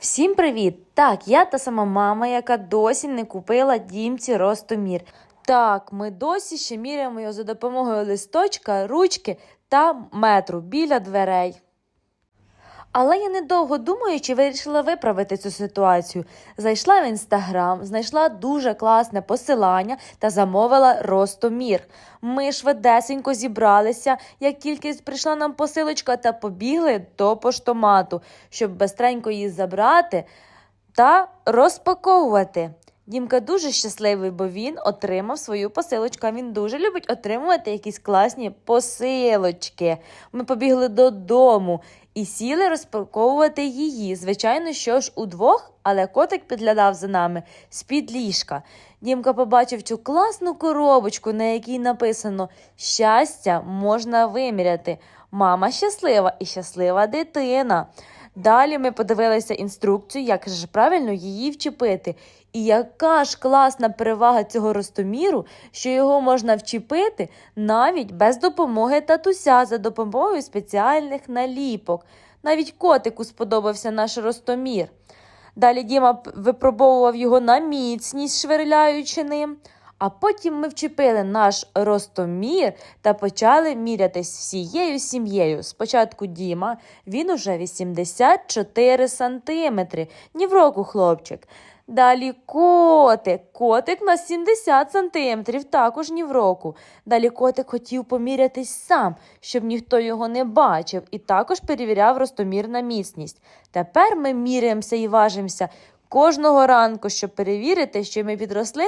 Всім привіт! Так, я та сама мама, яка досі не купила дімці Ростомір. Так, ми досі ще міряємо його за допомогою листочка, ручки та метру біля дверей. Але я недовго думаючи, вирішила виправити цю ситуацію. Зайшла в інстаграм, знайшла дуже класне посилання та замовила ростомір. Ми швидесенько зібралися, як тільки прийшла нам посилочка, та побігли до поштомату, щоб бистренько її забрати та розпаковувати. Дімка дуже щасливий, бо він отримав свою посилочку. Він дуже любить отримувати якісь класні посилочки. Ми побігли додому і сіли розпаковувати її. Звичайно, що ж удвох, але котик підглядав за нами з-під ліжка. Дімка побачив цю класну коробочку, на якій написано Щастя можна виміряти. Мама щаслива і щаслива дитина. Далі ми подивилися інструкцію, як ж правильно її вчепити. І яка ж класна перевага цього ростоміру, що його можна вчепити навіть без допомоги татуся за допомогою спеціальних наліпок. Навіть котику сподобався наш ростомір. Далі Діма випробовував його на міцність, швирляючи ним. А потім ми вчепили наш ростомір та почали мірятись всією сім'єю. Спочатку Діма, він уже 84 сантиметри, ні в року хлопчик. Далі котик. Котик на 70 сантиметрів, також ні в року. Далі котик хотів помірятись сам, щоб ніхто його не бачив, і також перевіряв ростомір на міцність. Тепер ми міряємося і важимося кожного ранку, щоб перевірити, що ми підросли